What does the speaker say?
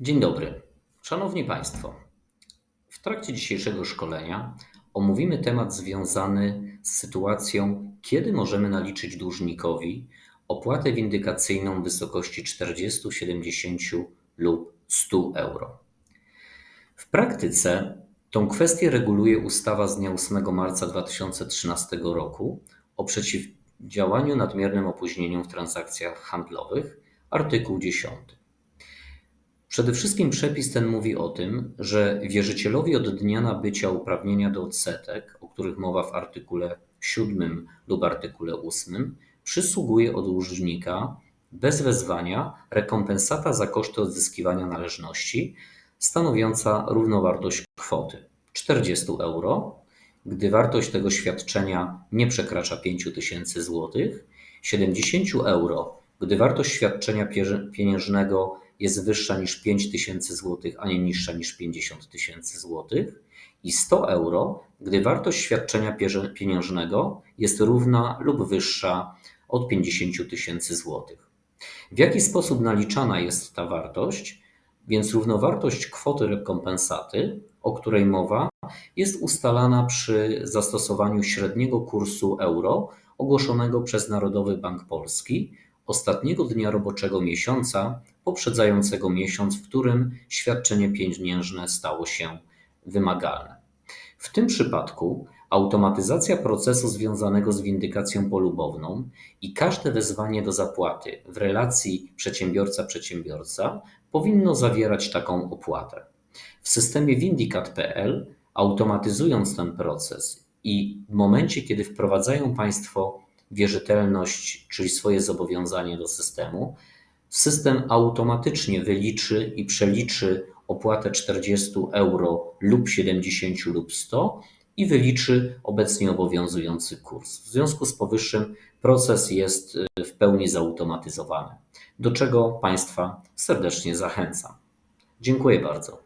Dzień dobry. Szanowni Państwo, w trakcie dzisiejszego szkolenia omówimy temat związany z sytuacją, kiedy możemy naliczyć dłużnikowi opłatę windykacyjną w wysokości 40, 70 lub 100 euro. W praktyce tą kwestię reguluje ustawa z dnia 8 marca 2013 roku o przeciwdziałaniu nadmiernym opóźnieniom w transakcjach handlowych, artykuł 10. Przede wszystkim przepis ten mówi o tym, że wierzycielowi od dnia nabycia uprawnienia do odsetek, o których mowa w artykule 7 lub artykule 8, przysługuje od dłużnika bez wezwania rekompensata za koszty odzyskiwania należności stanowiąca równowartość kwoty 40 euro, gdy wartość tego świadczenia nie przekracza 5000 zł, 70 euro, gdy wartość świadczenia pieniężnego jest wyższa niż 5000 zł, a nie niższa niż 50 tysięcy zł i 100 euro, gdy wartość świadczenia pieniężnego jest równa lub wyższa od 50 tysięcy zł. W jaki sposób naliczana jest ta wartość? Więc równowartość kwoty rekompensaty, o której mowa, jest ustalana przy zastosowaniu średniego kursu euro ogłoszonego przez Narodowy Bank Polski ostatniego dnia roboczego miesiąca poprzedzającego miesiąc, w którym świadczenie pieniężne stało się wymagalne. W tym przypadku automatyzacja procesu związanego z windykacją polubowną i każde wezwanie do zapłaty w relacji przedsiębiorca-przedsiębiorca powinno zawierać taką opłatę. W systemie windicat.pl, automatyzując ten proces i w momencie, kiedy wprowadzają Państwo wierzytelność, czyli swoje zobowiązanie do systemu, system automatycznie wyliczy i przeliczy opłatę 40 euro lub 70 lub 100 i wyliczy obecnie obowiązujący kurs. W związku z powyższym proces jest y, w pełni zautomatyzowany, do czego Państwa serdecznie zachęcam. Dziękuję bardzo.